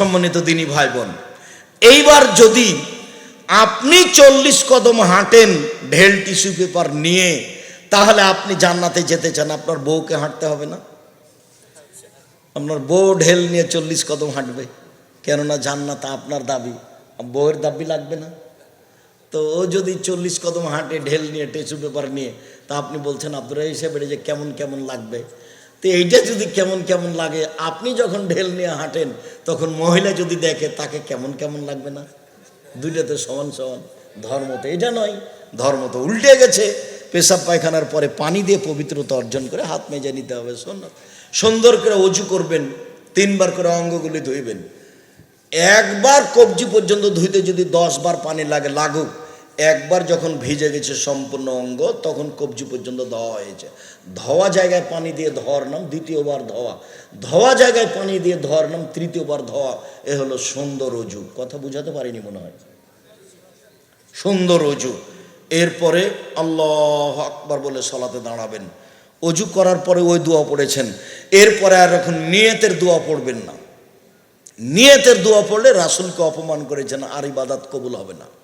সম্মানিত দিনী ভাই বোন এইবার যদি আপনি চল্লিশ কদম হাঁটেন ঢেল টিস্যু পেপার নিয়ে, তাহলে আপনি জান্নাতে যেতে চান। আপনার বউকে হাঁটতে হবে না? আপনার বউ ঢেল নিয়ে চল্লিশ কদম হাঁটবে। কেননা জান্নাত আপনার দাবি। বউয়ের দাবি লাগবে না। তো ও যদি চল্লিশ কদম হাঁটে ঢেল নিয়ে, টিস্যু পেপার নিয়ে, তা আপনি বলছেন আপনারা হিসেবে যে কেমন কেমন লাগবে? তো এইটা যদি কেমন কেমন লাগে, আপনি যখন ঢেল নিয়ে হাঁটেন, তখন মহিলা যদি দেখে তাকে কেমন কেমন লাগবে না? দুইটাতে সমান সমান। ধর্ম তো এটা নয়, ধর্ম তো উল্টে গেছে। পেশাব পায়খানার পরে পানি দিয়ে পবিত্রতা অর্জন করে হাত মেজে নিতে হবে, শোন। সুন্দর করে অজু করবেন, তিনবার করে অঙ্গগুলি ধুইবেন। একবার কবজি পর্যন্ত ধুইতে যদি দশ বার পানি লাগে, লাগুক। একবার যখন ভিজে গেছে সম্পূর্ণ অঙ্গ, তখন কবজি পর্যন্ত ধোয়া হয়েছে। ধোয়া জায়গায় পানি দিয়ে ধোয়ার নাম দ্বিতীয়বার ধোয়া। ধোয়া জায়গায় পানি দিয়ে ধোয়ার নাম তৃতীয়বার ধোয়া। এ হলো সুন্দর অজু। কথা বুঝাতে পারিনি মনে হয়। সুন্দর অজু। এরপরে আল্লাহ আকবার বলে সলাতে দাঁড়াবেন। অজু করার পরে ওই দোয়া পড়েছেন। এরপরে আর এখন নিয়তের দোয়া পড়বেন না। নিয়তের দোয়া পড়লে রাসুলকে অপমান করেছেন, আর ইবাদাত কবুল হবে না।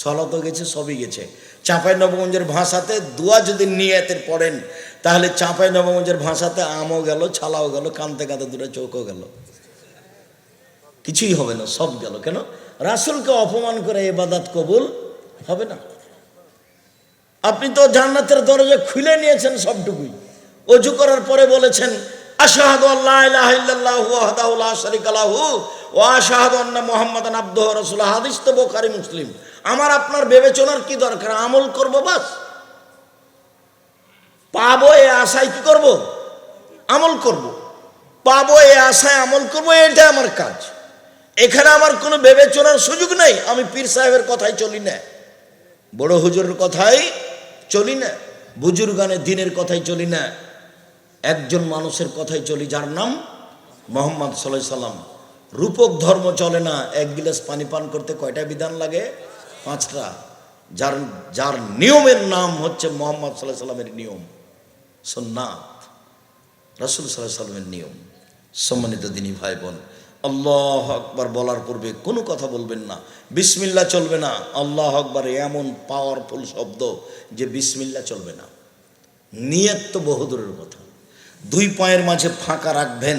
সলাতো গেছে, সবই গেছে। চাঁপাই নবগঞ্জের ভাষাতে দোয়া যদি নিয়তের পড়েন, তাহলে চাঁপাই নবগঞ্জের ভাষাতে আমও গেল, ছালাও গেল, কানতে কাঁদতে দুটো চৌকও গেল। কিছুই হবে না, সব গেল। কেন? রাসুলকে অপমান করে এবাদাত কবুল হবে না। আপনি তো জান্নাতের দরজা খুলে নিয়েছেন সবটুকুই। অজু করার পরে বলেছেন, আশাহাদু লাহু হাদিস তো মুসলিম। আমার আপনার বিবেচনার কি দরকার? আমল করব বাস। পাবো এ আশায় কি করব? আমল করব। পাবো এ আশায় আমল করব এটা আমার কাজ। এখানে আমার কোনো বিবেচনার সুযোগ নেই। আমি পীর সাহেবের কথাই চলি না। বড় হুজুরের কথাই চলি না। বুজুর্গানের দিনের কথাই চলি না। একজন মানুষের কথাই চলি, যার নাম মোহাম্মদ সাল্লাম। রূপক ধর্ম চলে না। এক গিলাস পানি পান করতে কয়টা বিধান লাগে? পাঁচটা, যার যার নিয়মের নাম হচ্ছে মোহাম্মদ সাল্লাহ সাল্লামের নিয়ম সোননাথ রাসুল সাল্লাহ সাল্লামের নিয়ম। সম্মানিত দিনী ভাই বোন আল্লাহ আকবার বলার পূর্বে কোনো কথা বলবেন না বিসমিল্লা চলবে না, আল্লাহ আকবার এমন পাওয়ারফুল শব্দ যে বিসমিল্লা চলবে না। নিয়ত তো বহুদূরের কথা। দুই পায়ের মাঝে ফাঁকা রাখবেন,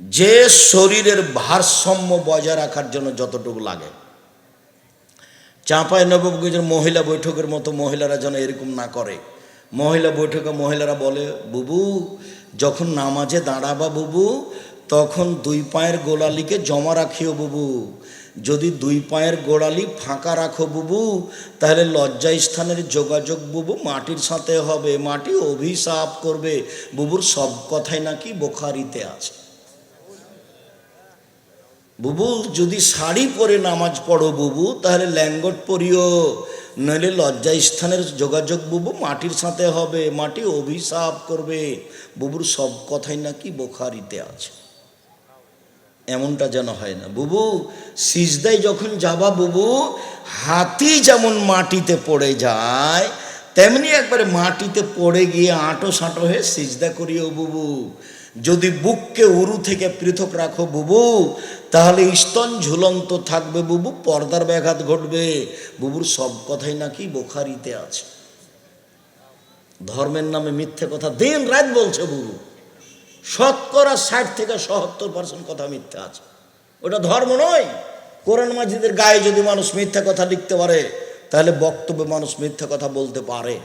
যে শরীরের ভারসাম্য বজায় রাখার জন্য যতটুকু লাগে। চাঁপায় নবগঞ্জের মহিলা বৈঠকের মতো মহিলারা যেন এরকম না করে। মহিলা বৈঠকে মহিলারা বলে, বুবু, যখন নামাজে দাঁড়াবা বুবু, তখন দুই পায়ের গোড়ালিকে জমা রাখিও বুবু। যদি দুই পায়ের গোড়ালি ফাঁকা রাখো বুবু, তাহলে লজ্জা স্থানের যোগাযোগ বুবু মাটির সাথে হবে। মাটি অভিশাপ করবে। বুবুর সব কথাই নাকি বোখারিতে আছে। বুবু, যদি শাড়ি পরে নামাজ পড়ো বুবু, তাহলে ল্যাঙ্গট পরিও। নইলে লজ্জা স্থানের যোগাযোগ বুবু মাটির সাথে হবে, মাটি অভিশাপ করবে। বুবুর সব কথাই নাকি বোখারিতে আছে। এমনটা যেন হয় না। বুবু, সিজদায় যখন যাবা বুবু, হাতি যেমন মাটিতে পড়ে যায়, তেমনি একবারে মাটিতে পড়ে গিয়ে আঁটো সাঁটো হয়ে সিজদা করিও বুবু। যদি বুককে উরু থেকে পৃথক রাখো বুবু তাহলে স্তন ঝুলন্ত থাকবে বুবু, পর্দার ব্যাঘাত ঘটবে। বুবুর সব কথাই নাকি বোখারিতে আছে। ধর্মের নামে মিথ্যে কথা দিন রাত বলছে বুবু। শতকরা ষাট থেকে সত্তর পার্সেন্ট কথা মিথ্যা আছে। ওটা ধর্ম নয়। কোরআন মাজিদের গায়ে যদি মানুষ মিথ্যা কথা লিখতে পারে, তাহলে বক্তব্যে মানুষ মিথ্যা কথা বলতে পারে।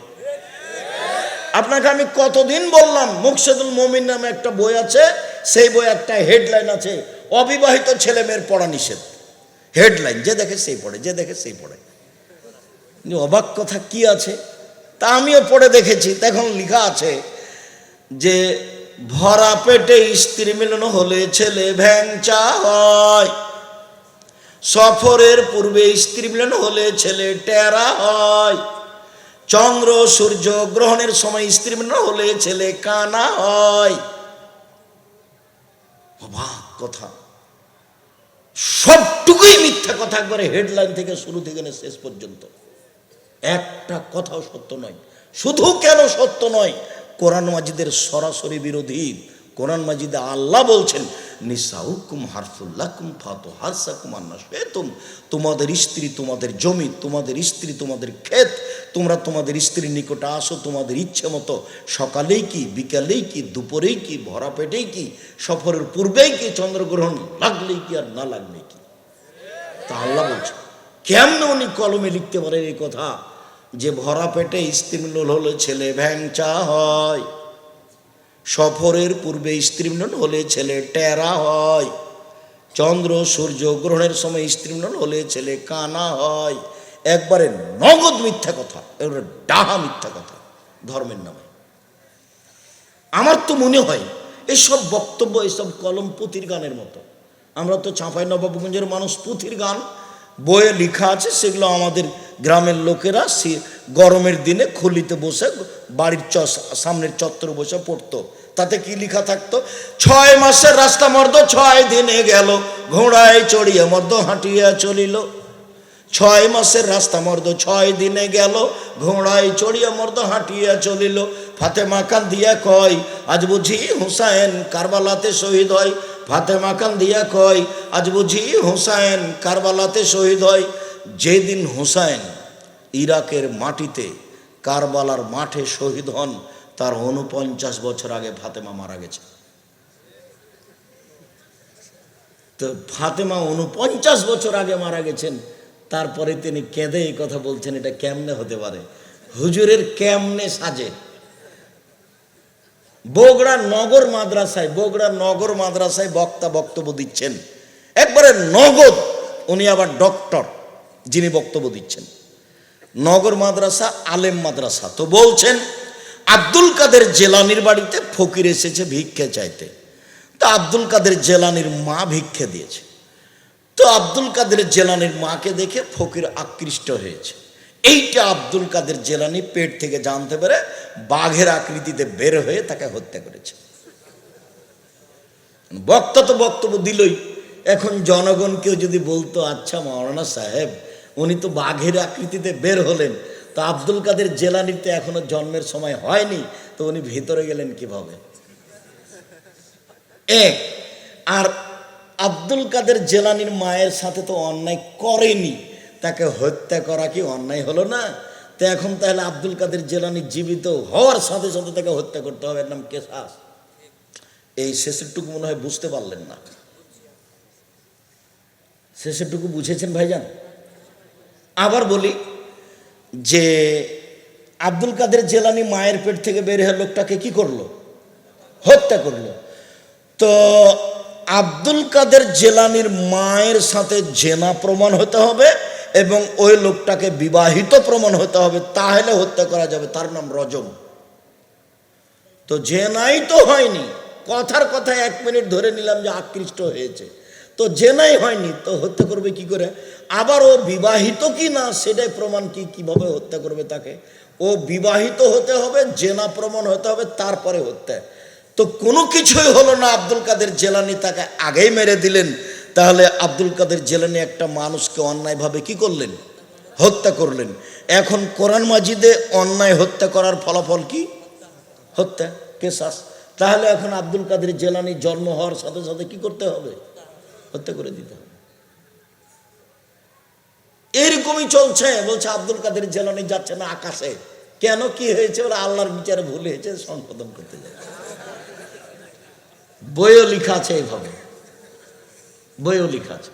আপনাকে আমি কতদিন বললাম, মুকসেদুল মমিন নামে একটা বই আছে সেই বই একটা হেডলাইন আছে, অবিবাহিত ছেলে মেয়ের পড়া নিষেধ। হেডলাইন যে দেখে সেই পড়ে, যে দেখে সেই পড়ে। অবাক কথা কি আছে? তা আমিও পড়ে দেখেছি। তখন লেখা আছে যে, ভরা পেটে স্ত্রী মিলন হলে ছেলে ভ্যাংচা হয় সফরের পূর্বে স্ত্রী মিলন হলে ছেলে টেরা হয়। চন্দ্র সূর্য গ্রহণের সময় স্ত্রী মিলন হলে ছেলে কানা হয়। অবাক কথা। সবটুকুই মিথ্যা কথা একবারে হেডলাইন থেকে শুরু থেকে শেষ পর্যন্ত। একটা কথাও সত্য নয়। শুধু কেন সত্য নয়? কোরআন মাজিদের সরাসরি বিরোধী। কোরআন মাজিদে আল্লাহ বলছেন, নিসাউকুম হারফুল্লাকুম ফাতো হারসাকুম আন্না তুম তোমাদের স্ত্রী, তোমাদের জমি, তোমাদের স্ত্রী, তোমাদের ক্ষেত তোমরা তোমাদের স্ত্রীর নিকটে আসো, তোমাদের ইচ্ছে মতো। সকালেই কি, বিকালেই কি, দুপুরেই কি, ভরা পেটেই কি, সফরের পূর্বেই কি চন্দ্রগ্রহণ, লাগলেই কি আর না লাগলে কি? তা আল্লাহ বলছে, কেমনে উনি কলমে লিখতে পারেন এই কথা? যে ভরা পেটে স্ত্রীমিলন হলে ছেলে ভ্যাংচা হয়। সফরের পূর্বে স্ত্রীমিলন হলে ছেলে টেরা হয়। চন্দ্র সূর্য গ্রহণের সময় স্ত্রীমিলন হলে ছেলে কানা হয়। একবারে নগদ মিথ্যা কথা এবারে ডাহা মিথ্যা কথা ধর্মের নামে। আমার তো মনে হয়, এসব বক্তব্য, এসব কলম পুঁথির গানের মতো। আমরা তো চাঁপাই নবাবগঞ্জের মানুষ, পুঁথির গান, বইয়ে লেখা আছে, সেগুলো আমাদের গ্রামের লোকেরা সে গরমের দিনে খুলিতে বসে, বাড়ির চ সামনের চত্বর বসে পড়তো। তাতে কি লেখা থাকতো? ছয় মাসের রাস্তা মর্দ, ছয় দিনে গেল, ঘোড়ায় চড়িয়ে মর্দ হাঁটিয়া চলিল। ছয় মাসের রাস্তা মর্দ, ছয় দিনে গেল, ঘোড়ায় চড়িয়া মর্দ হাঁটিয়া চলিল। ফাতেমা কান দিয়া কয়, আজ বুঝি হুসাইন কারবালাতে শহীদ হয়। ফাতেমা কান দিয়া কয়, আজ বুঝি হুসাইন কারবালাতে শহীদ হয়। যেদিন হুসাইন ইরাকের মাটিতে কারবালার মাঠে শহীদ হন, তার উনপঞ্চাশ বছর আগে ফাতেমা মারা গেছে। তো ফাতেমা উনপঞ্চাশ বছর আগে মারা গেছেন। তারপরে তিনি কেঁদে এই কথা বলছেন, এটা কেমনে হতে পারে? হুজুরের কেমনে সাজে? বগুড়া নগর মাদ্রাসায়, বগুড়া নগর মাদ্রাসায় বক্তা বক্তব্য দিচ্ছেন। একবারে নগদ, উনি আবার ডক্টর যিনি বক্তব্য দিচ্ছেন। নগর মাদ্রাসা, আলেম মাদ্রাসা, তো বলছেন, আব্দুল কাদের জেলানির বাড়িতে ফকির এসেছে ভিক্ষে চাইতে। তো আব্দুল কাদের জেলানির মা ভিক্ষে দিয়েছে। তো আব্দুল কাদের জেলানির মাকে দেখে ফকির আকৃষ্ট হয়েছে। এইটা আব্দুল কাদের জেলানি পেট থেকে জানতে পেরে বাঘের আকৃতিতে বের হয়ে তাকে হত্যা করেছে। বক্তা তো বক্তব্য দিলই। এখন জনগণকেও যদি বলতো আচ্ছা মাওলানা সাহেব, উনি তো বাঘের আকৃতিতে বের হলেন। তো আব্দুল কাদের জেলানির তো এখনও জন্মের সময় হয়নি, তো উনি ভিতরে গেলেন কীভাবে? এক, আর আব্দুল কাদের জেলানির মায়ের সাথে তো অন্যায় করেনি। তাকে হত্যা করা কি অন্যায় হলো না? তো এখন তাহলে আব্দুল কাদের জেলানি জীবিত হওয়ার সাথে সাথে তাকে হত্যা করতে হবে। এর নাম কেসাস এই শেষেরটুকু মনে হয় বুঝতে পারলেন না। শেষেরটুকু বুঝেছেন ভাইজান? আবার বলি যে আব্দুল কাদের জেলানি মায়ের পেট থেকে বের হয়ে লোকটাকে কি করল? হত্যা করল। তো আব্দুল কাদের জেলানির মায়ের সাথে জেনা প্রমাণ হতে হবে এবং ওই লোকটাকে বিবাহিত প্রমাণ হতে হবে, তাহলে হত্যা করা যাবে। তার নাম রজম। তো জেনাই তো হয়নি। কথার কথা এক মিনিট ধরে নিলাম যে আকৃষ্ট হয়েছে। তো জেনাই হয়নি, তো হত্যা করবে কি করে? আবার ও বিবাহিত কি না, সেটাই প্রমাণ কি, কীভাবে হত্যা করবে তাকে? ও বিবাহিত হতে হবে, জেনা প্রমাণ হতে হবে, তারপরে হত্যা। তো কোনো কিছুই হলো না। আব্দুল কাদের জেলানি তাকে আগেই মেরে দিলেন। তাহলে আব্দুল কাদের জেলানি একটা মানুষকে অন্যায়ভাবে কি করলেন? হত্যা করলেন। এখন কোরআন মাজিদে অন্যায় হত্যা করার ফলাফল কি? হত্যা, কেসাস। তাহলে এখন আব্দুল কাদের জেলানি জন্ম হওয়ার সাথে সাথে কি করতে হবে? হত্যা করে দিতে হবে। এরকমই চলছে। বলছে, আব্দুল কাদের জেলানি যাচ্ছে না আকাশে। কেন? কি হয়েছে? ওরা আল্লাহর বিচারে ভুল হয়েছে, সংশোধন করতে যায় বইও লেখা আছে এইভাবে। বইও লেখা আছে।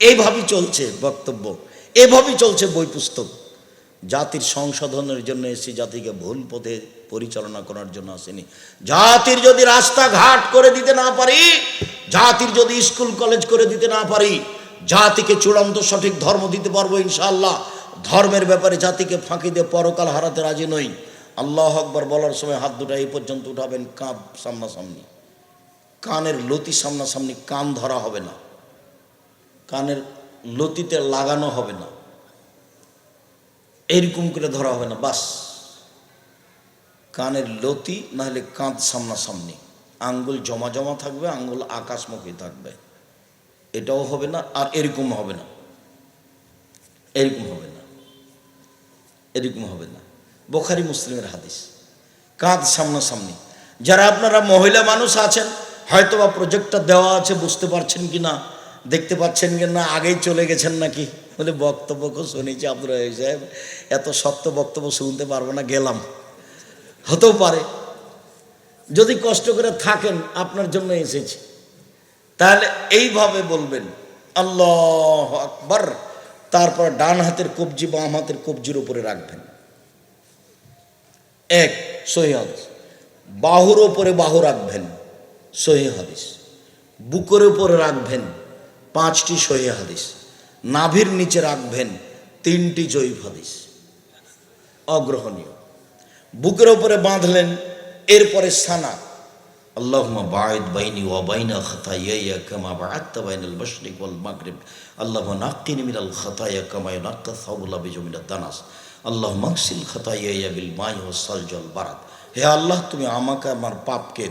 এইভাবেই চলছে বক্তব্য। এভাবেই চলছে বই পুস্তক। জাতির সংশোধনের জন্য এসে জাতিকে ভুল পথে পরিচালনা করার জন্য আসেনি। জাতির যদি রাস্তাঘাট করে দিতে না পারি, জাতির যদি স্কুল, কলেজ করে দিতে না পারি, জাতিকে চূড়ান্ত সঠিক ধর্ম দিতে পারব ইনশাআল্লাহ। ধর্মের ব্যাপারে জাতিকে ফাঁকি দিয়ে পরকাল হারাতে রাজি নই। আল্লাহ আকবর বলার সময় হাত দুটা এই পর্যন্ত উঠাবেন, কাঁপ সামনাসামনি। কানের লতি সামনাসামনি কান ধরা হবে না। কানের লতিতে লাগানো হবে না। এইরকম করে ধরা হবে না, বাস। কানের লতি নাহলে কাঁধ সামনাসামনি। আঙ্গুল জমা জমা থাকবে, আঙ্গুল আকাশমুখী থাকবে। এটাও হবে না, আর এরকম হবে না। এরকম হবে না। এরকম হবে না। বোখারি মুসলিমের হাদিস। কাঁধ সামনাসামনি। যারা আপনারা মহিলা মানুষ আছেন হয়তোবা প্রজেক্টটা দেওয়া আছে, বুঝতে পারছেন কি না দেখতে পাচ্ছেন কি না, আগেই চলে গেছেন নাকি? বলে, বক্তব্য শুনেছি আব্দুল রহিম সাহেব, এত সত্য বক্তব্য শুনতে পারব না, গেলাম। হতেও পারে। যদি কষ্ট করে থাকেন, আপনার জন্য এসেছি। তাহলে এইভাবে বলবেন, আল্লাহ আকবার। তারপর ডান হাতের কবজি, বাম হাতের কবজির উপরে রাখবেন। এক, সহি বাহুর ওপরে বাহু রাখবেন। সহি হাদিস। বুকের উপরে রাখবেন পাঁচটি সহি হাদিস। নাভির নিচে রাখবেন তিনটি জৈব হাদিস। অগ্রহণীয়। বুকের উপরে বাঁধলেন, এরপরে সানা। বাইনি বাইনাল মিনাদ দানাস। খাতায়ায়া বিল মাই হে আল্লাহ, তুমি আমাকে, আমার পাপকে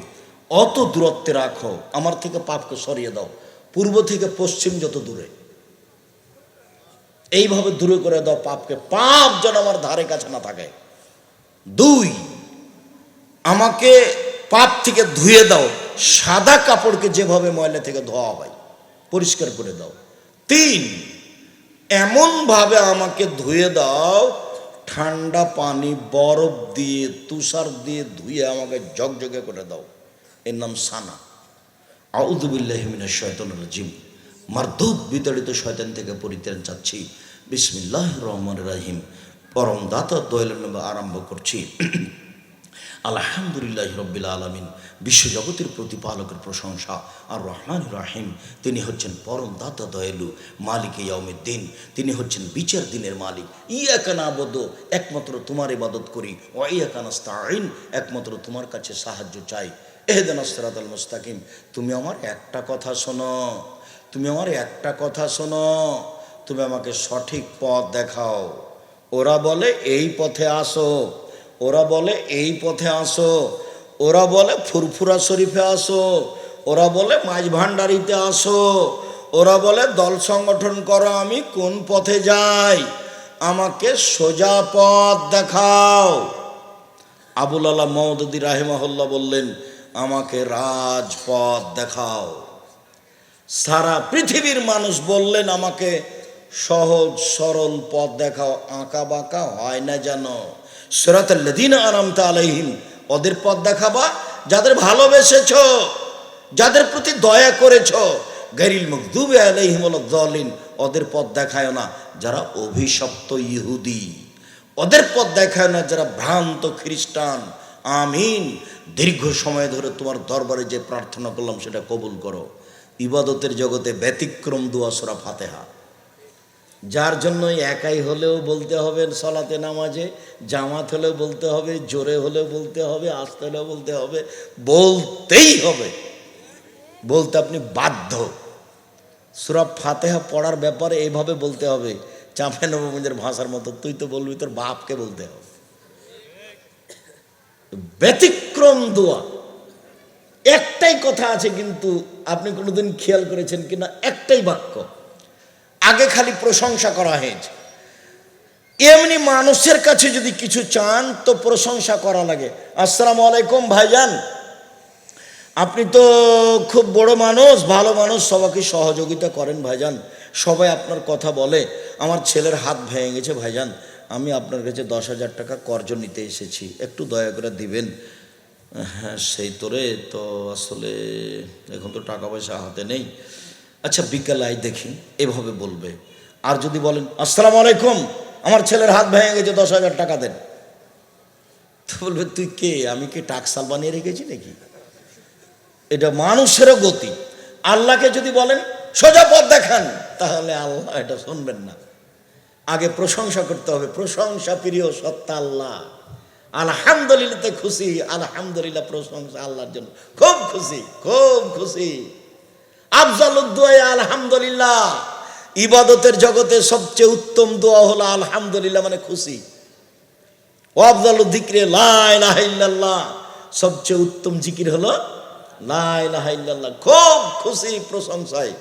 অত দূরত্বে রাখো, আমার থেকে পাপকে সরিয়ে দাও। পূর্ব থেকে পশ্চিম যত দূরে। এইভাবে দূরে করে দাও, পাপকে। পাপ যেন আমার ধারে কাছে না থাকে। দুই, আমাকে পাপ থেকে ধুয়ে দাও। সাদা কাপড়কে যেভাবে ময়লা থেকে ধোয়া হয়, পরিষ্কার করে দাও। তিন, এমনভাবে আমাকে ধুয়ে দাও, ঠান্ডা পানি, বরফ দিয়ে, তুষার দিয়ে ধুয়ে আমাকে জগজগে করে দাও। এর নাম সানা। আউদুবিল্লাহমিনা শয়তন রাজিম। বিতাড়িত শয়তান থেকে পরিত্রাণ চাচ্ছি। বিসমিল্লাহ রহমান রাহিম। পরম দাতা দয়াল আরম্ভ করছি। আলহামদুলিল্লাহ রব্বিল আলমিন। বিশ্বজগতের প্রতিপালকের প্রশংসা। আর রহমান রাহিম। তিনি হচ্ছেন পরম দাতা দয়ালু মালিক ইয়াউমের দিন তিনি হচ্ছেন বিচার দিনের মালিক। ইয়াকানা আবদ একমাত্র তোমার ইবাদত করি। ও ইয়াকানাস্তাইন একমাত্র তোমার কাছে সাহায্য চাই। এহেদান আসরাত আল মুস্তাকিম। তুমি আমার একটা কথা শোনো, তুমি আমার একটা কথা শোনো, তুমি আমাকে সঠিক পথ দেখাও। ওরা বলে, এই পথে আসো। ওরা বলে, এই পথে আসো। ওরা বলে, ফুরফুরা শরীফে আসো। ওরা বলে মাঝ ভান্ডারিতে আসো। ওরা বলে, দল সংগঠন করো, আমি কোন পথে যাই? আমাকে সোজা পথ দেখাও। আবুল আল্লাহ মহদুদ্দি রাহেমাহুল্লাহ বললেন আমাকে রাজপথ দেখাও। সারা পৃথিবীর মানুষ বললেন, আমাকে সহজ, সরল পথ দেখাও। আঁকা বাঁকা হয় না যেন। সেরাতাল্লাদিন আরামতা আলাইহিম, ওদের পথ দেখাবা যাদের ভালোবেসেছ, যাদের প্রতি দয়া করেছ। গারিল মকদুবে আলাইহিম দলিন, ওদের পথ দেখায় না। যারা অভিশপ্ত ইহুদি, ওদের পথ দেখায় না। যারা ভ্রান্ত খ্রিস্টান আমিন। দীর্ঘ সময় ধরে তোমার দরবারে যে প্রার্থনা করলাম সেটা কবুল করো। ইবাদতের জগতে ব্যতিক্রম দুয়াসরা ফাতেহা। যার জন্য একাই হলেও বলতে হবে সলাতে নামাজে, জামাত হলেও বলতে হবে, জোরে হলেও বলতে হবে, আস্তে হলেও বলতে হবে, বলতেই হবে। বলতে আপনি বাধ্য। সুরব ফাতেহা পড়ার ব্যাপারে এইভাবে বলতে হবে চাঁপে নবমঞ্জের ভাষার মতো, তুই তো বলবি তোর বাপকে বলতে হবে। ব্যতিক্রম দোয়া। একটাই কথা আছে কিন্তু আপনি কোনোদিন খেয়াল করেছেন কিনা? একটাই বাক্য। আগে খালি প্রশংসা করা হয়েছে। এমনি মানুষের কাছে যদি কিছু চান, তো প্রশংসা করা লাগে। আসসালামু আলাইকুম, ভাইজান। আপনি তো খুব বড় মানুষ, ভালো মানুষ, সবাইকে সহযোগিতা করেন, ভাইজান। সবাই আপনার কথা বলে। আমার ছেলের হাত ভেঙে গেছে, ভাইজান। আমি আপনার কাছে দশ হাজার টাকা কর্জ নিতে এসেছি। একটু দয়া করে দিবেন? হ্যাঁ সেই তোরে তো আসলে এখন তো টাকা পয়সা হাতে নেই। আচ্ছা বিকেল আয় দেখি, এভাবে বলবে। আর যদি বলেন, আসসালাম আলাইকুম, আমার ছেলের হাত ভেঙে গেছে, দশ হাজার টাকা দেন। তো বলবে, তুই কে? আমি কি টাকসাল বানিয়ে রেখেছি নাকি? এটা মানুষেরও গতি। আল্লাহকে যদি বলেন, সোজা পথ দেখান, তাহলে আল্লাহ এটা শুনবেন না। আগে প্রশংসা করতে হবে। প্রশংসা প্রিয় সত্তা আল্লাহ। আলহামদুলিল্লাহতে খুশি। আলহামদুলিল্লাহ প্রশংসা আল্লাহর জন্য। খুব খুশি খুব খুশি। আফজালুদ্দোয়া আলহামদুলিল্লাহ। ইবাদতের জগতে সবচেয়ে উত্তম দোয়া হলো আলহামদুলিল্লাহ মানে খুশি। ও আফজাল দিকরে লাইল্লাহ সবচেয়ে উত্তম জিকির হলো লাইল্লাহ খুব খুশি প্রশংসায়।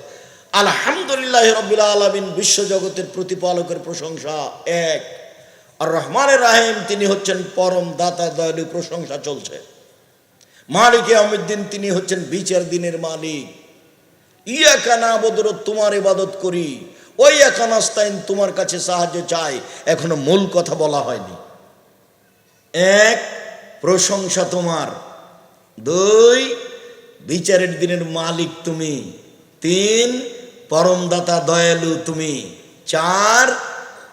আলহামদুলিল্লাহ রবিল আলমিন, বিশ্বজগতের প্রতিপালকের প্রশংসা এক। আর রহমানের রাহিম, তিনি হচ্ছেন পরম দাতা, দয়ালু, প্রশংসা চলছে। মালিক আহমেদ্দিন তিনি হচ্ছেন বিচার দিনের মালিক। ইয়া কানা বদর তোমার ইবাদত করি। ওই একানাস্তাইন তোমার কাছে সাহায্য চাই। এখনও মূল কথা বলা হয়নি। এক, প্রশংসা তোমার। দুই, বিচারের দিনের মালিক তুমি। তিন পরমদাতা দয়ালু তুমি। চার,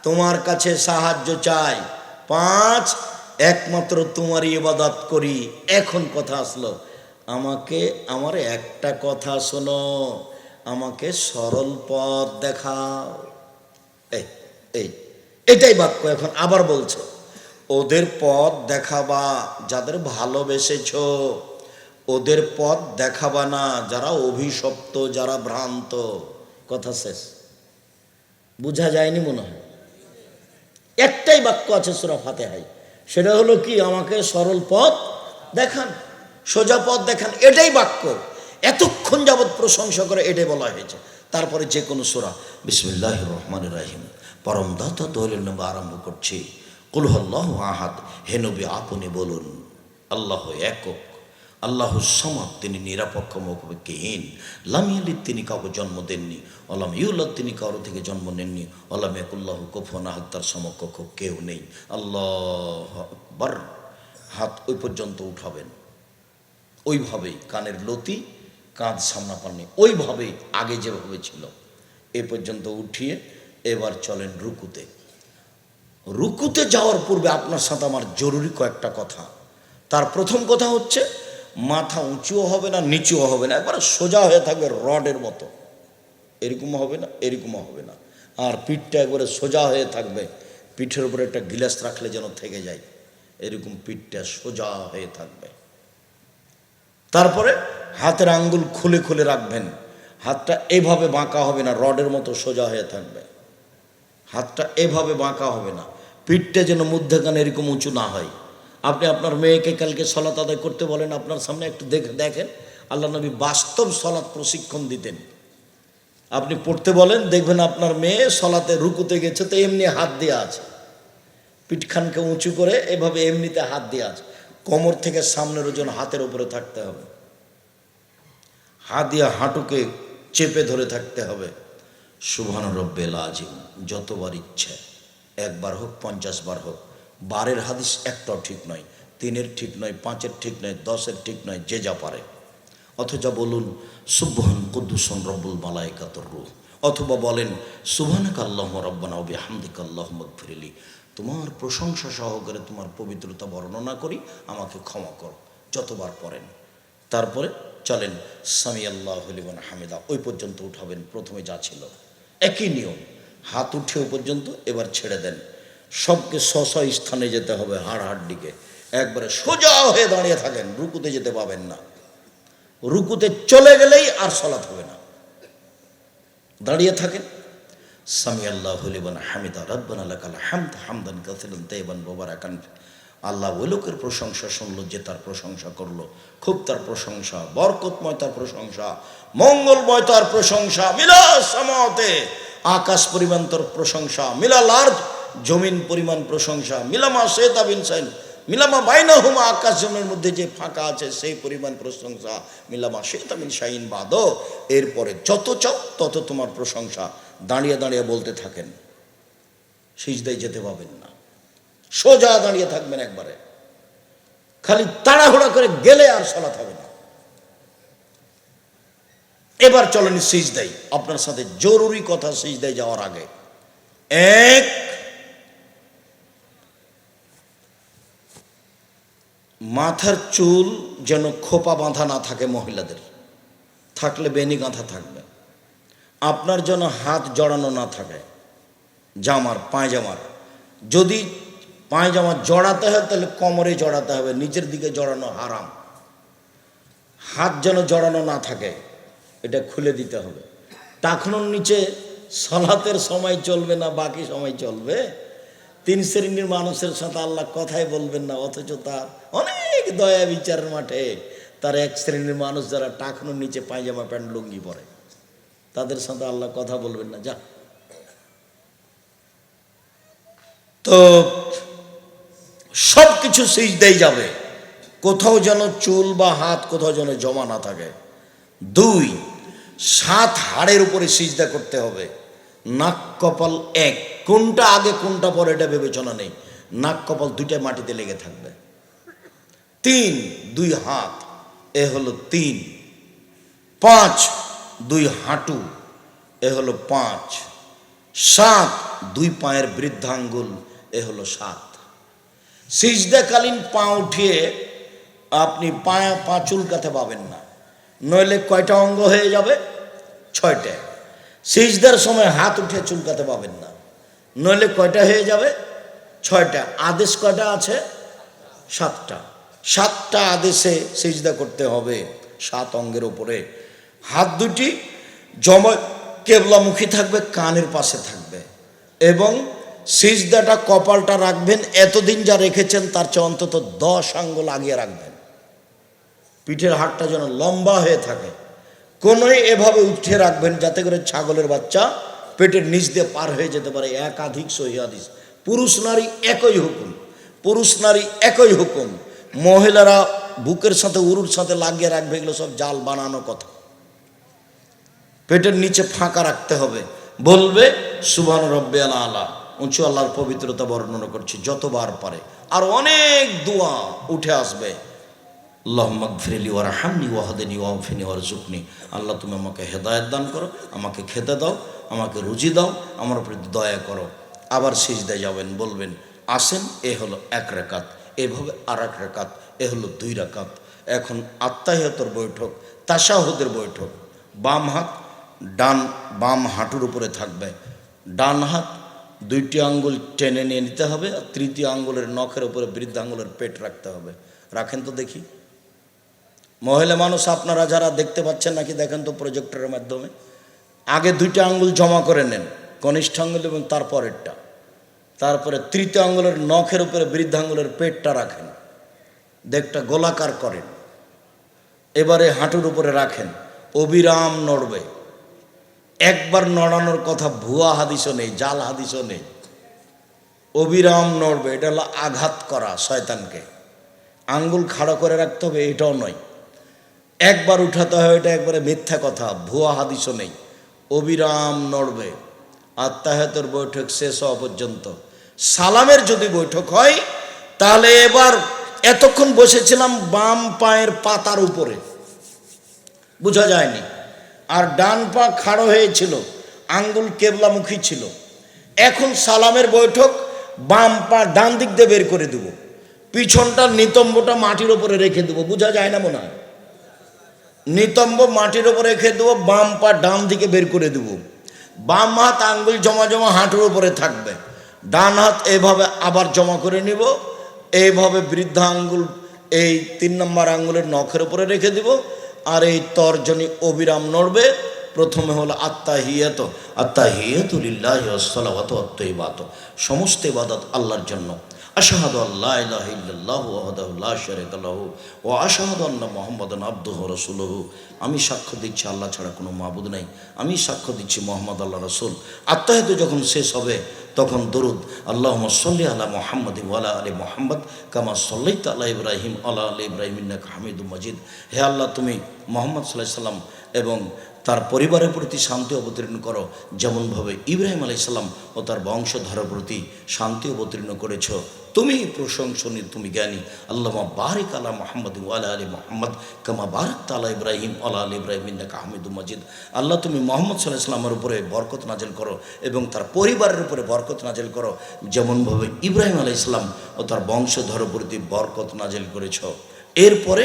তোমার কাছে সাহায্য চাই। পাঁচ, একমাত্র তোমারই ইবাদত করি। এখন কথা আসলো। আমাকে, আমার একটা কথা শোনো। আমাকে সরল পথ দেখাও। এই এই, এটাই বাক্য এখন আবার বলছে। ওদের পথ দেখাবা যাদের ভালোবেসেছ। ওদের পথ দেখাবা না যারা অভিশপ্ত, যারা ভ্রান্ত। কথা শেষ। বুঝা যায়নি মনে হয়। একটাই বাক্য আছে সুরা ফাতে হাই সেটা হলো কি? আমাকে সরল পথ দেখান, সোজা পথ দেখান, এটাই বাক্য। এতক্ষণ যাবৎ প্রশংসা করে এটাই বলা হয়েছে। তারপরে যে কোনো সোরা। বিসমিল্লাহ রহমান রাহিম। পরম দাতা দোলের নবী আরম্ভ করছি। কুলহল্লাহ আহাদ। হেনবি আপনি বলুন, আল্লাহ একক। আল্লাহ সমাদ, তিনি নিরাপক্ষ মুখবিহীন লামিয়ালিদ তিনি কাউকে জন্ম দেননি। অলাম ইউল্লাদ তিনি কারও থেকে জন্ম নেননি। অলাম একুল্লাহ কফন আহাদ, তার সমকক্ষ কেউ নেই। আল্লাহ বার হাত ওই পর্যন্ত উঠাবেন। ওইভাবেই কানের লতি, কাঁধ সামনাপান্নি। ওইভাবেই আগে যেভাবে ছিল, এ পর্যন্ত উঠিয়ে এবার চলেন রুকুতে। রুকুতে যাওয়ার পূর্বে আপনার সাথে আমার জরুরি কয়েকটা কথা। তার প্রথম কথা হচ্ছে মাথা উঁচুও হবে না, নিচুও হবে না। একবার সোজা হয়ে থাকবে রডের মতো। এরকম হবে না, এরকমও হবে না। আর পিঠটা একবারে সোজা হয়ে থাকবে। পিঠের উপরে একটা গিলাস রাখলে যেন থেকে যায়। এরকম পিঠটা সোজা হয়ে থাকবে। তারপরে হাতের আঙ্গুল খুলে খুলে রাখবেন। হাতটা এভাবে বাঁকা হবে না, রডের মতো সোজা হয়ে থাকবে। হাতটা এভাবে বাঁকা হবে না। পিঠটা যেন মধ্যখানে এরকম উঁচু না হয়। আপনি আপনার মেয়েকে কালকে সলাত আদায় করতে বলেন, আপনার সামনে একটু দেখে দেখেন। আল্লাহ নবী বাস্তব সলাৎ প্রশিক্ষণ দিতেন। আপনি পড়তে বলেন, দেখবেন আপনার মেয়ে সলাতে রুকুতে গেছে, তো এমনি হাত দিয়ে আছে। পিঠখানকে উঁচু করে এভাবে এমনিতে হাত দিয়ে আছে। কোমর থেকে সামনের ওজন হাতের উপরে থাকতে হবে। হাত দিয়ে হাঁটুকে চেপে ধরে থাকতে হবে। সুভান রব্বেল আজিম যতবার ইচ্ছে, একবার হোক, পঞ্চাশ বার হোক। বারের হাদিস একটাও ঠিক নয়, তিনের ঠিক নয়, পাঁচের ঠিক নয়, দশের ঠিক নয়, যে যা পারে। অথচ বলুন, সুবহান কুদ্দুসন রব্বুল মালাইকাতর রুহ। অথবা বলেন, সুবহানাক আল্লাহ রব্বানা হামদিক আল্লাহ মকফিরিলি তোমার প্রশংসা সহকারে তোমার পবিত্রতা বর্ণনা করি, আমাকে ক্ষমা করো, যতবার পড়েন তারপরে চলেন সামি আল্লাহ হলিমান হামিদা, ওই পর্যন্ত উঠাবেন, প্রথমে যা ছিল। একই নিয়ম, হাত উঠে পর্যন্ত এবার ছেড়ে দেন। সবকে স্ব স্থানে যেতে হবে হাড় হাড্ডিকে একবারে সোজা হয়ে দাঁড়িয়ে থাকেন, রুকুতে যেতে পাবেন না। রুকুতে চলে গেলেই আর সলাত হবে না। দাঁড়িয়ে থাকেন, সামি আল্লাহ হলিবান হামিদা, রব্বান আলাকাল হামদ, হামদান কাসিরান তাইবান বাবারাকান আল্লাহ ওই লোকের প্রশংসা শুনলো, যে তার প্রশংসা করল। খুব তার প্রশংসা, বরকতময় তার প্রশংসা, মঙ্গলময় তার প্রশংসা মিলা সামাতে আকাশ পরিমাণ তোর প্রশংসা মিলা লার্জ জমিন পরিমাণ প্রশংসা। মিলামা শেতা বিন সাইন মিলামা বাইনা হুমা আকাশ জমিনের মধ্যে যে ফাঁকা আছে, সেই পরিমাণ প্রশংসা মিলামা শেতা বিন শাইন বাদ এরপরে যত চাও তত তোমার প্রশংসা। দাঁড়িয়ে দাঁড়িয়ে বলতে থাকেন। সিজদায় যেতে পাবেন না। সোজা দাঁড়িয়ে থাকবেন একবারে। খালি তাড়াহুড়া করে গেলে আর সলাৎ হবে না। এবার চলেন সিজদাই আপনার সাথে জরুরি কথা সিজদাই যাওয়ার আগে। এক মাথার চুল যেন খোপা বাঁধা না থাকে মহিলাদের। থাকলে বেনি গাঁথা থাকবে। আপনার যেন হাত জড়ানো না থাকে। জামার, পায়জামার। যদি পায়জামা জড়াতে হয়, তাহলে কোমরে জড়াতে হবে। নিচের দিকে জড়ানো হারাম। হাত যেন জড়ানো না থাকে, এটা খুলে দিতে হবে। টাকনোর নিচে সলাতের সময় চলবে না, বাকি সময় চলবে। তিন শ্রেণির মানুষের সাথে আল্লাহ কথাই বলবেন না, অথচ তার অনেক দয়া বিচারের মাঠে তার এক শ্রেণির মানুষ যারা টাকনোর নিচে পায়জামা প্যান্ট, লুঙ্গি পরে, তাদের সাথে আল্লাহ কথা বলবেন না। যা। তো সব কিছু সিজদাই যাবে। কোথাও যেন চুল বা হাত কোথাও যেন জমা না থাকে। দুই, সাত হাড়ের উপরে সিজদা করতে হবে। নাক কপাল এক কোনটা আগে, কোনটা পরে, এটা বিবেচনা নেই। নাক, কপাল দুইটা মাটিতে লেগে থাকবে। তিন, দুই হাত, এ হলো তিন। পাঁচ, দুই হাঁটু, এ হলো পাঁচ। সাত, দুই পায়ের বৃদ্ধাঙ্গুল, এ হলো সাত। সিজদাকালীন পা উঠিয়ে আপনি পা পা চুলকাতে পাবেন না। নইলে কয়টা অঙ্গ হয়ে যাবে? ছয়টা। সিজদার সময় হাত উঠে চুলকাতে পাবেন না। নইলে কয়টা হয়ে যাবে? ছয়টা। আদেশ কয়টা আছে? সাতটা। সাতটা আদেশে সিজদা করতে হবে সাত অঙ্গের উপরে। হাত দুটি জমা কেবলামুখী থাকবে, কানের পাশে থাকবে। এবং সিজদাটা কপালটা রাখবেন, এতদিন যা রেখেছেন, তার চেয়ে অন্তত দশ আঙ্গুল লাগিয়ে রাখবেন। পিঠের হাড়টা যেন লম্বা হয়ে থাকে। কোনোই এভাবে উঠে রাখবেন, যাতে করে ছাগলের বাচ্চা পেটের নিচ দিয়ে পার হয়ে যেতে পারে, একাধিক সহিদিস পুরুষ নারী একই হুকুম, পুরুষ নারী একই হুকুম। মহিলারা বুকের সাথে, উরুর সাথে লাগিয়ে রাখবে, এগুলো সব জাল বানানো কথা। পেটের নিচে ফাঁকা রাখতে হবে। বলবে সুবান রব্বে আলা। আলা উঁচু আল্লাহর পবিত্রতা বর্ণনা করছি, যতবার পারে। আর অনেক দোয়া উঠে আসবে। ওয়ার আল্লাহ তুমি আমাকে হেদায়ত দান করো, আমাকে খেতে দাও। আমাকে রুজি দাও, আমার প্রতি দয়া করো। আবার সিজদে যাবেন, বলবেন, আসেন, এ হলো এক রেখাত, এভাবে আর এক রেখাত, এ হলো দুই রেখাত। এখন আত্মাহিয়তর বৈঠক, তাসাহুদের বৈঠক। বাম হাত ডান, বাম হাঁটুর উপরে থাকবে। ডান হাত দুইটি আঙ্গুল টেনে নিয়ে নিতে হবে, আর তৃতীয় আঙ্গুলের নখের উপরে বৃদ্ধ আঙ্গুলের পেট রাখতে হবে। রাখেন তো দেখি। মহিলা মানুষ, আপনারা যারা দেখতে পাচ্ছেন নাকি, দেখেন তো প্রজেক্টরের মাধ্যমে। আগে দুইটা আঙ্গুল জমা করে নেন, কনিষ্ঠ আঙ্গুল এবং তারপরেরটা। তারপরে তৃতীয় আঙ্গুলের নখের উপরে বৃদ্ধাঙ্গুলের পেটটা রাখেন। দেখটা গোলাকার করেন। এবারে হাঁটুর উপরে রাখেন। অবিরাম নড়বে। একবার নড়ানোর কথা ভুয়া হাদিসও নেই, জাল হাদিসও নেই। অবিরাম নড়বে, এটা হলো আঘাত করা শয়তানকে। আঙ্গুল খাড়া করে রাখতে হবে, এটাও নয়। একবার উঠাতে হয়, এটা একবারে মিথ্যা কথা, ভুয়া হাদিসও নেই। অবিরাম নড়বে। আত্মাহাতের বৈঠক শেষ হওয়া পর্যন্ত। সালামের যদি বৈঠক হয়, তাহলে এবার এতক্ষণ বসেছিলাম বাম পায়ের পাতার উপরে। বোঝা যায়নি। আর ডান পা খাড়ো হয়েছিল, আঙ্গুল কেবলামুখী ছিল। এখন সালামের বৈঠক বাম পা ডান দিক দিয়ে বের করে দেব। পিছনটা নিতম্বটা মাটির উপরে রেখে দেবো। বোঝা যায় না মনে হয়? নিতম্ব মাটির উপরে রেখে দেবো, বাম পা ডান দিকে বের করে দেব। বাম হাত আঙ্গুল জমা জমা হাঁটুর উপরে থাকবে। ডান হাত এভাবে আবার জমা করে নিব এইভাবে বৃদ্ধা আঙ্গুল, এই তিন নম্বর আঙ্গুলের নখের উপরে রেখে দিব, আর এই তর্জনী অবিরাম নড়বে। প্রথমে হলো আত্মা হিয়াত আত্মা হিয়াতুলিল্লাহ সালাওয়াত সমস্ত ইবাদত আল্লাহর জন্য। আশাহাদু আল্লাহ ইলাহা ইল্লাল্লাহু ওয়াহদাহু লা শারীকা লাহু ওয়া আশহাদু আন্না মুহাম্মাদান আবদুহু আমি সাক্ষ্য দিচ্ছি আল্লাহ ছাড়া কোনো মাবুদ নাই। আমি সাক্ষ্য দিচ্ছি মোহাম্মদ আল্লাহ রসুল। আত্মাহিত যখন শেষ হবে, তখন দরুদ। আল্লাহ সল্লি আলা মোহাম্মদ ওয়ালা আলী মোহাম্মদ কামা সল্লাই আল্লাহ ইব্রাহিম আল্লাহ আলী ইব্রাহিম ইন্নাক মজিদ। হে আল্লাহ, তুমি মোহাম্মদ সাল্লাহ সাল্লাম এবং তার পরিবারের প্রতি শান্তি অবতীর্ণ করো। যেমনভাবে ইব্রাহিম আলাইসাল্লাম ও তার বংশধরের প্রতি শান্তি অবতীর্ণ করেছ। তুমি প্রশংসনীয়, তুমি জ্ঞানী। আল্লাহ বারিক আলা মোহাম্মদ ওয়ালা আলী মোহাম্মদ কামা বারাক তালা ইব্রাহিম আল্লাহ আলী ইব্রাহিম ইন্দাকা হামিদু মজিদ। আল্লাহ তুমি মোহাম্মদ সাল্লাহ ইসলামের উপরে বরকত নাজেল করো এবং তার পরিবারের উপরে বরকত নাজেল করো। যেমনভাবে ইব্রাহিম আলাই ইসলাম ও তার বংশধরের প্রতি বরকত নাজেল করেছ। এরপরে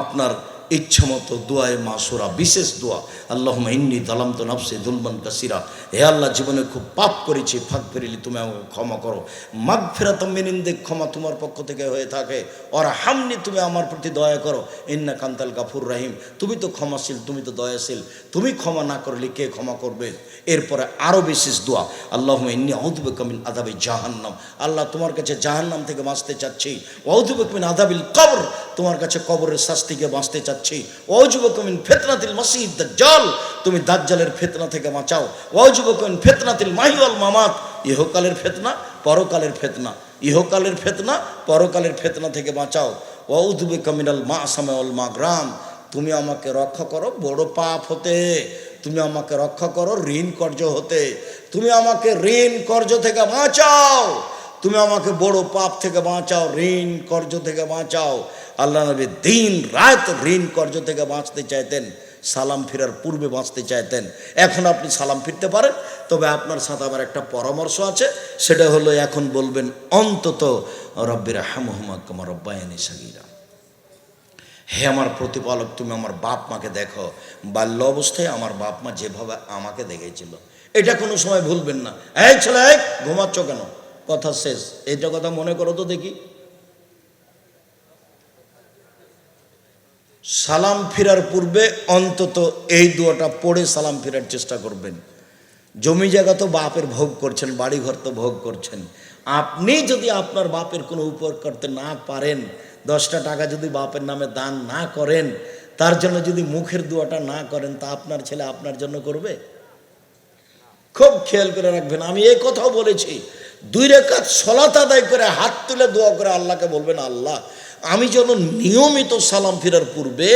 আপনার ইচ্ছা মতো দোয়ায় মাসুরা, বিশেষ দোয়া। আল্লাহ ইন্নি দালাম তো নফসে দুলমান কাসিরা। হে আল্লাহ, জীবনে খুব পাপ করেছি ফাঁক ফেরিলি তুমি আমাকে ক্ষমা করো। মাগ ফেরাতম মিনিন্দে ক্ষমা তোমার পক্ষ থেকে হয়ে থাকে। ওর হামনি তুমি আমার প্রতি দয়া করো। ইন্না কান্তাল গাফুর রাহিম। তুমি তো ক্ষমাশীল, তুমি তো দয়াশীল। তুমি ক্ষমা না করলে কে ক্ষমা করবে? এরপরে আরও বিশেষ দোয়া। আল্লাহ ইন্নি অউদবে কমিন আদাবে জাহান্নাম। আল্লাহ, তোমার কাছে জাহান্নাম থেকে বাঁচতে চাচ্ছি। অউদবে কমিন আদাবিল কবর। তোমার কাছে কবরের শাস্তিকে বাঁচতে চাচ্ছি। ওয়াজুবকুমিন ফিতনাতিল মাসিহ দাজ্জাল, তুমি দাজ্জালের ফেতনা থেকে বাঁচাও। ওয়াজুবকুমিন ফিতনাতিল মাহিওয়াল মামাত, ইহকালের ফেতনা, পরকালের ফেতনা। ইহকালের ফেতনা, পরকালের ফেতনা থেকে বাঁচাও। ওউদুবে কমিনাল মা সামাউল মা গ্রাম তুমি আমাকে রক্ষা করো বড় পাপ হতে। তুমি আমাকে রক্ষা করো ঋণ কর্য হতে। তুমি আমাকে ঋণ কর্য থেকে বাঁচাও। তুমি আমাকে বড় পাপ থেকে বাঁচাও, ঋণ কর্য থেকে বাঁচাও। আল্লাহ নবী দিন রাত ঋণ কর্য থেকে বাঁচতে চাইতেন, সালাম ফেরার পূর্বে বাঁচতে চাইতেন। এখন আপনি সালাম ফিরতে পারেন, তবে আপনার সাথে আমার একটা পরামর্শ আছে, সেটা হলো এখন বলবেন, অন্তত রব্বির হামহমা কমা রব্বায়নি সাগিরা। হে আমার প্রতিপালক, তুমি আমার বাপ মাকে দেখো। বাল্য অবস্থায় আমার বাপ মা যেভাবে আমাকে দেখেছিল। এটা কোনো সময় ভুলবেন না। এই ছেলে ঘুমাচ্ছ কেন? কথা শেষ। এইটা কথা মনে করো তো দেখি। সালাম ফেরার পূর্বে অন্তত এই দুয়াটা পড়ে সালাম ফেরার চেষ্টা করবেন। জমি জায়গা তো বাপের ভোগ করছেন, বাড়িঘর তো ভোগ করছেন। আপনি যদি আপনার বাপের কোনো উপকার করতে না পারেন, দশটা টাকা যদি বাপের নামে দান না করেন, তার জন্য যদি মুখের দুয়াটা না করেন, তা আপনার ছেলে আপনার জন্য করবে? খুব খেয়াল করে রাখবেন, আমি এই কথাও বলেছি। দুই রেখাত সলাত আদায় করে হাত তুলে দোয়া করে আল্লাহকে বলবেন, আল্লাহ আমি যেন নিয়মিত সালাম ফেরার পূর্বে,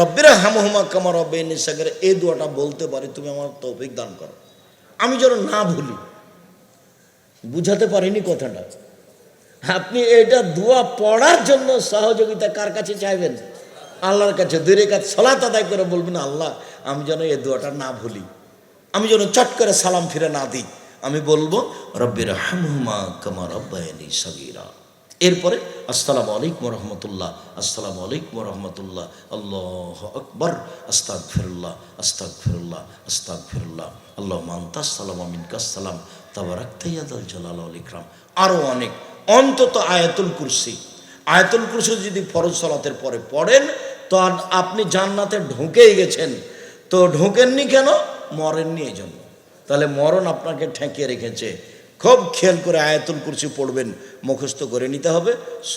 রব্বিরা হামহমা কামা রব্বে নিসাগের এই দোয়াটা বলতে পারি, তুমি আমার তৌফিক দান করো। আমি যেন না ভুলি, বুঝাতে পারিনি কথাটা। আপনি এটা দোয়া পড়ার জন্য সহযোগিতা কার কাছে চাইবেন? আল্লাহর কাছে। দুই রেখাত সলাত আদায় করে বলবেন, আল্লাহ, আমি যেন এই দোয়াটা না ভুলি, আমি যেন চট করে সালাম ফিরে না দিই। আমি বলব, রব্বির হামহুমা কামা রব্বায়ানি সগীরা। এরপরে, আসসালামু আলাইকুম রহমতুল্লাহ, আসসালামু আলাইকুম রহমতুল্লাহ, আল্লাহ আকবর আস্তাক ফিরুল্লাহ আস্তাক ফিরুল্লাহ আস্তাক ফিরুল্লাহ আল্লাহ মান্তাসালাম আমিনকাসালাম তাবারাক তাইয়াদুল জালাল আল ইকরাম। আরও অনেক, অন্তত আয়াতুল কুরসি। আয়াতুল কুরসি যদি ফরজ সালাতের পরে পড়েন, তো আপনি জান্নাতে ঢুকেই গেছেন। তো ঢোকেননি কেন? মরেননি এই জন্য তাহলে মরণ আপনাকে ঠেকিয়ে রেখেছে। খুব খেয়াল করে আয়াতুল কুরসি পড়বেন মুখস্থ করে নিতে হবে।